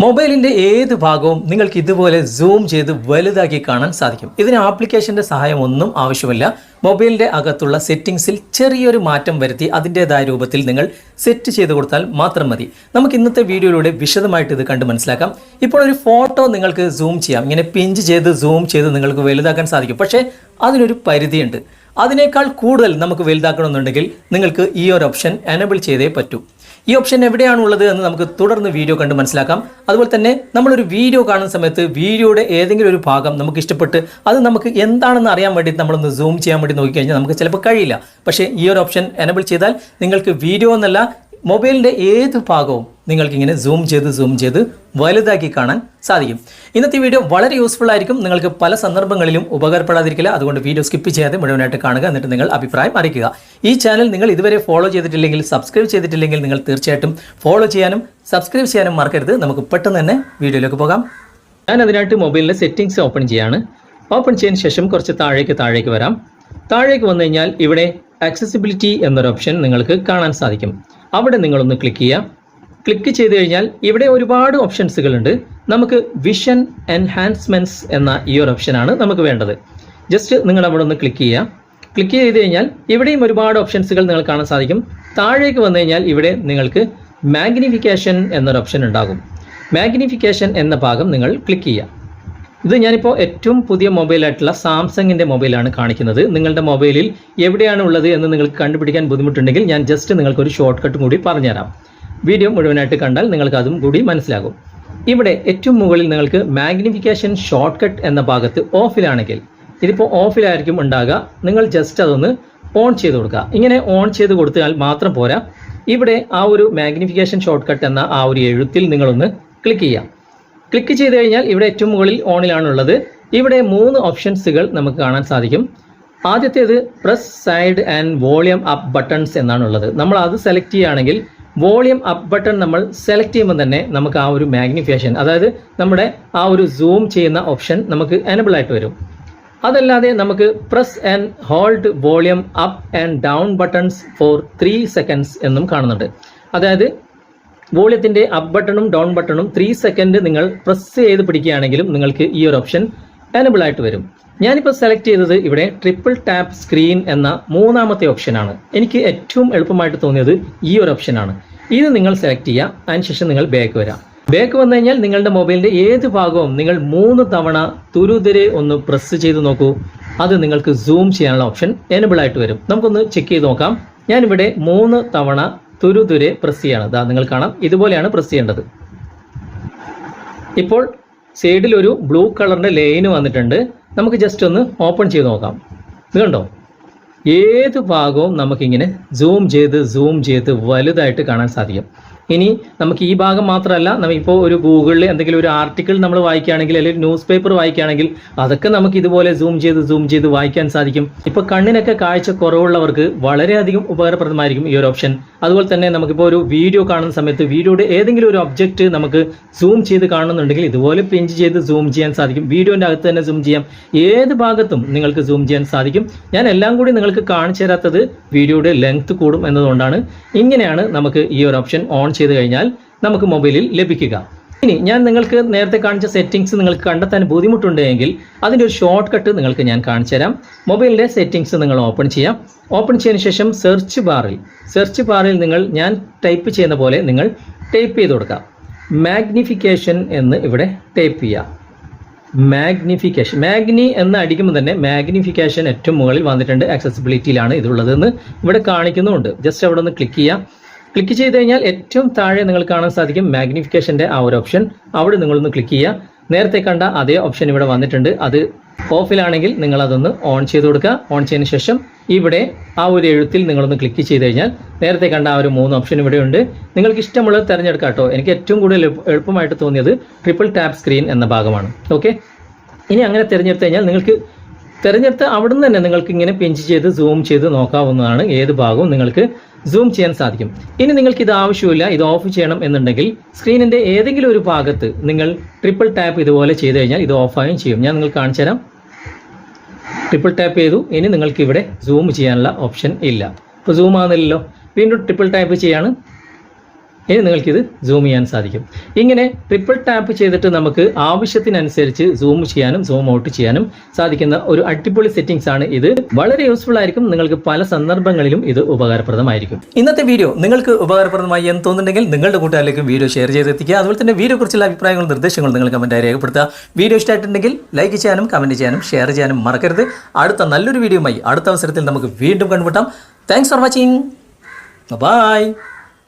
മൊബൈലിന്റെ ഏത് ഭാഗവും നിങ്ങൾക്ക് ഇതുപോലെ സൂം ചെയ്ത് വലുതാക്കി കാണാൻ സാധിക്കും. ഇതിന് ആപ്ലിക്കേഷന്റെ സഹായം ഒന്നും ആവശ്യമില്ല. മൊബൈലിന്റെ അകത്തുള്ള സെറ്റിംഗ്സിൽ ചെറിയൊരു മാറ്റം വരുത്തി അതിന്റെതായ രൂപത്തിൽ നിങ്ങൾ സെറ്റ് ചെയ്ത് കൊടുത്താൽ മാത്രം മതി. നമുക്ക് ഇന്നത്തെ വീഡിയോയിലൂടെ വിശദമായിട്ട് ഇത് കണ്ട് മനസ്സിലാക്കാം. ഇപ്പോൾ ഒരു ഫോട്ടോ നിങ്ങൾക്ക് സൂം ചെയ്യാം. ഇങ്ങനെ പിഞ്ച് ചെയ്ത് സൂം ചെയ്ത് നിങ്ങൾക്ക് വലുതാക്കാൻ സാധിക്കും. പക്ഷേ അതിനൊരു പരിധിയുണ്ട്. അതിനേക്കാൾ കൂടുതൽ നമുക്ക് വലുതാക്കണമെന്നുണ്ടെങ്കിൽ നിങ്ങൾക്ക് ഈ ഒരു ഓപ്ഷൻ എനബിൾ ചെയ്തേ പറ്റൂ. ഈ ഓപ്ഷൻ എവിടെയാണുള്ളത് എന്ന് നമുക്ക് തുടർന്ന് വീഡിയോ കണ്ട് മനസ്സിലാക്കാം. അതുപോലെ തന്നെ നമ്മളൊരു വീഡിയോ കാണുന്ന സമയത്ത് വീഡിയോയുടെ ഏതെങ്കിലും ഒരു ഭാഗം നമുക്ക് ഇഷ്ടപ്പെട്ട് അത് നമുക്ക് എന്താണെന്ന് അറിയാൻ വേണ്ടി നമ്മളൊന്ന് സൂം ചെയ്യാൻ വേണ്ടി നോക്കിക്കഴിഞ്ഞാൽ നമുക്ക് ചിലപ്പോൾ കഴിയില്ല. പക്ഷേ ഈ ഒരു ഓപ്ഷൻ എനബിൾ ചെയ്താൽ നിങ്ങൾക്ക് വീഡിയോ എന്നല്ല മൊബൈലിന്റെ ഏത് ഭാഗവും നിങ്ങൾക്ക് ഇങ്ങനെ സൂം ചെയ്ത് സൂം ചെയ്ത് വലുതാക്കി കാണാൻ സാധിക്കും. ഇന്നത്തെ വീഡിയോ വളരെ യൂസ്ഫുൾ ആയിരിക്കും. നിങ്ങൾക്ക് പല സന്ദർഭങ്ങളിലും ഉപകാരപ്പെടാതിരിക്കില്ല. അതുകൊണ്ട് വീഡിയോ സ്കിപ്പ് ചെയ്യാതെ മുഴുവനായിട്ട് കാണുക എന്നിട്ട് നിങ്ങൾ അഭിപ്രായം അറിയിക്കുക. ഈ ചാനൽ നിങ്ങൾ ഇതുവരെ ഫോളോ ചെയ്തിട്ടില്ലെങ്കിൽ സബ്സ്ക്രൈബ് ചെയ്തിട്ടില്ലെങ്കിൽ നിങ്ങൾ തീർച്ചയായിട്ടും ഫോളോ ചെയ്യാനും സബ്സ്ക്രൈബ് ചെയ്യാനും മറക്കരുത്. നമുക്ക് പെട്ടെന്ന് തന്നെ വീഡിയോയിലേക്ക് പോകാം. ഞാൻ അതിനായിട്ട് മൊബൈലിലെ സെറ്റിംഗ്സ് ഓപ്പൺ ചെയ്യാണ്. ഓപ്പൺ ചെയ്യുന്ന ശേഷം കുറച്ച് താഴേക്ക് താഴേക്ക് വരാം. താഴേക്ക് വന്നു കഴിഞ്ഞാൽ ഇവിടെ ആക്സസിബിലിറ്റി എന്നൊരു ഓപ്ഷൻ നിങ്ങൾക്ക് കാണാൻ സാധിക്കും. അവിടെ നിങ്ങളൊന്ന് ക്ലിക്ക് ചെയ്യുക. ക്ലിക്ക് ചെയ്ത് കഴിഞ്ഞാൽ ഇവിടെ ഒരുപാട് ഓപ്ഷൻസുകൾ ഉണ്ട് നമുക്ക് വിഷൻ എൻഹാൻസ്മെന്റ്സ് എന്ന ഈ ഒരു ഓപ്ഷനാണ് നമുക്ക് വേണ്ടത്. ജസ്റ്റ് നിങ്ങൾ അവിടെ ഒന്ന് ക്ലിക്ക് ചെയ്യുക. ക്ലിക്ക് ചെയ്ത് കഴിഞ്ഞാൽ ഇവിടെയും ഒരുപാട് ഓപ്ഷൻസുകൾ നിങ്ങൾ കാണാൻ സാധിക്കും. താഴേക്ക് വന്നു കഴിഞ്ഞാൽ ഇവിടെ നിങ്ങൾക്ക് മാഗ്നിഫിക്കേഷൻ എന്നൊരു ഓപ്ഷൻ ഉണ്ടാകും. മാഗ്നിഫിക്കേഷൻ എന്ന ഭാഗം നിങ്ങൾ ക്ലിക്ക് ചെയ്യുക. ഇത് ഞാനിപ്പോൾ ഏറ്റവും പുതിയ മൊബൈലായിട്ടുള്ള സാംസങ്ങിന്റെ മൊബൈലാണ് കാണിക്കുന്നത്. നിങ്ങളുടെ മൊബൈലിൽ എവിടെയാണ് ഉള്ളത് എന്ന് നിങ്ങൾക്ക് കണ്ടുപിടിക്കാൻ ബുദ്ധിമുട്ടുണ്ടെങ്കിൽ ഞാൻ ജസ്റ്റ് നിങ്ങൾക്കൊരു ഷോർട്ട് കട്ടും കൂടി പറഞ്ഞുതരാം. വീഡിയോ മുഴുവനായിട്ട് കണ്ടാൽ നിങ്ങൾക്ക് അതും കൂടി മനസ്സിലാകും. ഇവിടെ ഏറ്റവും മുകളിൽ നിങ്ങൾക്ക് മാഗ്നിഫിക്കേഷൻ ഷോർട്ട് കട്ട് എന്ന ഭാഗത്ത് ഓഫിലാണെങ്കിൽ ഇതിപ്പോൾ ഓഫിലായിരിക്കും ഉണ്ടാകുക. നിങ്ങൾ ജസ്റ്റ് അതൊന്ന് ഓൺ ചെയ്ത് കൊടുക്കുക. ഇങ്ങനെ ഓൺ ചെയ്ത് കൊടുത്താൽ മാത്രം പോരാ. ഇവിടെ ആ ഒരു മാഗ്നിഫിക്കേഷൻ ഷോർട്ട് കട്ട് എന്ന ആ ഒരു എഴുത്തിൽ നിങ്ങളൊന്ന് ക്ലിക്ക് ചെയ്യാം. ക്ലിക്ക് ചെയ്ത് കഴിഞ്ഞാൽ ഇവിടെ ഏറ്റവും മുകളിൽ ഓണിലാണുള്ളത് ഇവിടെ മൂന്ന് ഓപ്ഷൻസുകൾ നമുക്ക് കാണാൻ സാധിക്കും. ആദ്യത്തേത് press side and volume up buttons എന്നാണുള്ളത്. നമ്മൾ അത് സെലക്ട് ചെയ്യുകയാണെങ്കിൽ വോളിയം അപ്പ് ബട്ടൺ നമ്മൾ സെലക്ട് ചെയ്യുമ്പോൾ തന്നെ നമുക്ക് ആ ഒരു മാഗ്നിഫിക്കേഷൻ അതായത് നമ്മുടെ ആ ഒരു സൂം ചെയ്യുന്ന ഓപ്ഷൻ നമുക്ക് എനബിൾ ആയിട്ട് വരും. അതല്ലാതെ നമുക്ക് press and hold volume up and down buttons for three seconds എന്നും കാണുന്നുണ്ട്. അതായത് വോളിയത്തിന്റെ അപ്പ് ബട്ടണും ഡൗൺ ബട്ടണും ത്രീ സെക്കൻഡ് നിങ്ങൾ പ്രസ് ചെയ്ത് പിടിക്കുകയാണെങ്കിലും നിങ്ങൾക്ക് ഈ ഒരു ഓപ്ഷൻ എനബിൾ ആയിട്ട് വരും. ഞാനിപ്പോൾ സെലക്ട് ചെയ്തത് ഇവിടെ ട്രിപ്പിൾ ടാപ്പ് സ്ക്രീൻ എന്ന മൂന്നാമത്തെ ഓപ്ഷനാണ് എനിക്ക് ഏറ്റവും എളുപ്പമായിട്ട് തോന്നിയത് ഈ ഒരു ഓപ്ഷനാണ് ഇത് നിങ്ങൾ സെലക്ട് ചെയ്യുക അതിനുശേഷം നിങ്ങൾ ബാക്ക് വരാം. ബാക്ക് വന്നു കഴിഞ്ഞാൽ നിങ്ങളുടെ മൊബൈലിന്റെ ഏത് ഭാഗവും നിങ്ങൾ മൂന്ന് തവണ തുരുതിരെ ഒന്ന് പ്രസ് ചെയ്ത് നോക്കൂ. അത് നിങ്ങൾക്ക് സൂം ചെയ്യാനുള്ള ഓപ്ഷൻ എനബിൾ ആയിട്ട് വരും. നമുക്കൊന്ന് ചെക്ക് ചെയ്ത് നോക്കാം. ഞാനിവിടെ മൂന്ന് തവണ തുരുതുരെ പ്രസ് ചെയ്യാണ്. അതാ നിങ്ങൾ കാണാം. ഇതുപോലെയാണ് പ്രസ് ചെയ്യേണ്ടത്. ഇപ്പോൾ സൈഡിൽ ഒരു ബ്ലൂ കളറിന്റെ ലൈന് വന്നിട്ടുണ്ട്. നമുക്ക് ജസ്റ്റ് ഒന്ന് ഓപ്പൺ ചെയ്ത് നോക്കാം. ഇത് കണ്ടോ? ഏത് ഭാഗവും നമുക്കിങ്ങനെ സൂം ചെയ്ത് സൂം ചെയ്ത് വലുതായിട്ട് കാണാൻ സാധിക്കും. ഇനി നമുക്ക് ഈ ഭാഗം മാത്രമല്ല നമുക്കിപ്പോൾ ഒരു ഗൂഗിളിൽ എന്തെങ്കിലും ഒരു ആർട്ടിക്കിൾ നമ്മൾ വായിക്കുകയാണെങ്കിൽ അല്ലെങ്കിൽ ന്യൂസ് പേപ്പർ വായിക്കുകയാണെങ്കിൽ അതൊക്കെ നമുക്ക് ഇതുപോലെ സൂം ചെയ്ത് സൂം ചെയ്ത് വായിക്കാൻ സാധിക്കും. ഇപ്പോൾ കണ്ണിനൊക്കെ കാഴ്ച കുറവുള്ളവർക്ക് വളരെയധികം ഉപകാരപ്രദമായിരിക്കും ഈ ഒരു ഓപ്ഷൻ അതുപോലെ തന്നെ നമുക്കിപ്പോൾ ഒരു വീഡിയോ കാണുന്ന സമയത്ത് വീഡിയോയുടെ ഏതെങ്കിലും ഒരു ഒബ്ജക്റ്റ് നമുക്ക് സൂം ചെയ്ത് കാണുന്നുണ്ടെങ്കിൽ ഇതുപോലെ പിഞ്ച് ചെയ്ത് സൂം ചെയ്യാൻ സാധിക്കും. വീഡിയോന്റെ അകത്ത് തന്നെ സൂം ചെയ്യാം. ഏത് ഭാഗത്തും നിങ്ങൾക്ക് സൂം ചെയ്യാൻ സാധിക്കും. ഞാൻ എല്ലാം കൂടി നിങ്ങൾക്ക് കാണിച്ചു തരാത്തത് വീഡിയോയുടെ ലെങ്ത് കൂടും എന്നതുകൊണ്ടാണ്. ഇങ്ങനെയാണ് നമുക്ക് ഈ ഒരു ഓപ്ഷൻ ഓൺ ചെയ്ത് കഴിഞ്ഞാൽ നമുക്ക് മൊബൈലിൽ ലഭിക്കുക. ഇനി ഞാൻ നിങ്ങൾക്ക് നേരത്തെ കാണിച്ച സെറ്റിംഗ്സ് നിങ്ങൾക്ക് കണ്ടെത്താൻ ബുദ്ധിമുട്ടുണ്ടെങ്കിൽ അതിന്റെ ഒരു ഷോർട്ട് കട്ട് നിങ്ങൾക്ക് ഞാൻ കാണിച്ചു തരാം. മൊബൈലിന്റെ സെറ്റിംഗ്സ് നിങ്ങൾ ഓപ്പൺ ചെയ്യാം. ഓപ്പൺ ചെയ്തതിന് ശേഷം സെർച്ച് ബാറിൽ സെർച്ച് ബാറിൽ നിങ്ങൾ ഞാൻ ടൈപ്പ് ചെയ്യുന്ന പോലെ നിങ്ങൾ ടൈപ്പ് ചെയ്ത് കൊടുക്കുക മാഗ്നിഫിക്കേഷൻ എന്ന് ഇവിടെ ടൈപ്പ് ചെയ്യുക മാഗ്നിഫിക്കേഷൻ മാഗ്നി എന്ന് അടിക്കുമ്പോൾ തന്നെ മാഗ്നിഫിക്കേഷൻ ഏറ്റവും മുകളിൽ വന്നിട്ടുണ്ട്. ആക്സസിബിലിറ്റിയിലാണ് ഇതുള്ളതെന്ന് ഇവിടെ കാണിക്കുന്നുണ്ട് ജസ്റ്റ് അവിടെ ഒന്ന് ക്ലിക്ക് ചെയ്യാം. ക്ലിക്ക് ചെയ്ത് കഴിഞ്ഞാൽ ഏറ്റവും താഴെ നിങ്ങൾ കാണാൻ സാധിക്കും മാഗ്നിഫിക്കേഷന്റെ ആ ഒരു ഓപ്ഷൻ. അവിടെ നിങ്ങളൊന്ന് ക്ലിക്ക് ചെയ്യുക. നേരത്തെ കണ്ട അതേ ഓപ്ഷൻ ഇവിടെ വന്നിട്ടുണ്ട്. അത് ഓഫിലാണെങ്കിൽ നിങ്ങൾ അതൊന്ന് ഓൺ ചെയ്ത് കൊടുക്കുക. ഓൺ ചെയ്തതിന് ശേഷം ഇവിടെ ആ ഒരു എഴുത്തിൽ നിങ്ങളൊന്ന് ക്ലിക്ക് ചെയ്ത് കഴിഞ്ഞാൽ നേരത്തെ കണ്ട ആ ഒരു മൂന്ന് ഓപ്ഷൻ ഇവിടെ ഉണ്ട്. നിങ്ങൾക്ക് ഇഷ്ടമുള്ളത് തിരഞ്ഞെടുക്കാം കേട്ടോ. എനിക്ക് ഏറ്റവും കൂടുതൽ എളുപ്പ- എളുപ്പമായിട്ട് തോന്നിയത് ട്രിപ്പിൾ ടാപ്പ് സ്ക്രീൻ എന്ന ഭാഗമാണ്. ഓക്കെ ഇനി അങ്ങനെ തിരഞ്ഞെടുത്ത് കഴിഞ്ഞാൽ നിങ്ങൾക്ക് തിരഞ്ഞെടുത്ത് അവിടുന്ന് തന്നെ നിങ്ങൾക്ക് ഇങ്ങനെ പിഞ്ച് ചെയ്ത് സൂം ചെയ്ത് നോക്കാവുന്നതാണ്. ഏത് ഭാഗവും നിങ്ങൾക്ക് സൂം ചെയ്യാൻ സാധിക്കും. ഇനി നിങ്ങൾക്ക് ഇത് ആവശ്യമില്ല ഇത് ഓഫ് ചെയ്യണം എന്നുണ്ടെങ്കിൽ സ്ക്രീനിന്റെ ഏതെങ്കിലും ഒരു ഭാഗത്ത് നിങ്ങൾ ട്രിപ്പിൾ ടാപ്പ് ഇതുപോലെ ചെയ്ത് കഴിഞ്ഞാൽ ഇത് ഓഫായും ചെയ്യും. ഞാൻ നിങ്ങൾക്ക് കാണിച്ചു തരാം. ട്രിപ്പിൾ ടാപ്പ് ചെയ്തു. ഇനി നിങ്ങൾക്ക് ഇവിടെ സൂം ചെയ്യാനുള്ള ഓപ്ഷൻ ഇല്ല. ഇപ്പോൾ സൂം ആകുന്നില്ലല്ലോ വീണ്ടും ട്രിപ്പിൾ ടാപ്പ് ചെയ്യാണ്. ഇനി നിങ്ങൾക്കിത് സൂം ചെയ്യാൻ സാധിക്കും. ഇങ്ങനെ ട്രിപ്പിൾ ടാപ്പ് ചെയ്തിട്ട് നമുക്ക് ആവശ്യത്തിനനുസരിച്ച് സൂം ചെയ്യാനും സൂം ഔട്ട് ചെയ്യാനും സാധിക്കുന്ന ഒരു അടിപൊളി സെറ്റിംഗ്സ് ആണ് ഇത്. വളരെ യൂസ്ഫുൾ ആയിരിക്കും. നിങ്ങൾക്ക് പല സന്ദർഭങ്ങളിലും ഇത് ഉപകാരപ്രദമായിരിക്കും. ഇന്നത്തെ വീഡിയോ നിങ്ങൾക്ക് ഉപകാരപ്രദമായി എന്ന് തോന്നുന്നുണ്ടെങ്കിൽ നിങ്ങളുടെ കൂട്ടുകാരിലേക്ക് വീഡിയോ ഷെയർ ചെയ്തെത്തിക്കുക. അതുപോലെ തന്നെ വീഡിയോ കുറിച്ചുള്ള അഭിപ്രായങ്ങളും നിർദ്ദേശങ്ങളും നിങ്ങൾ കമന്റായി രേഖപ്പെടുത്തുക. വീഡിയോ ഇഷ്ടമായിട്ടുണ്ടെങ്കിൽ ലൈക്ക് ചെയ്യാനും കമന്റ് ചെയ്യാനും ഷെയർ ചെയ്യാനും മറക്കരുത്. അടുത്ത നല്ലൊരു വീഡിയോയുമായി അടുത്ത അവസരത്തിൽ നമുക്ക് വീണ്ടും കണ്ടുമുട്ടാം. Thanks for watching bye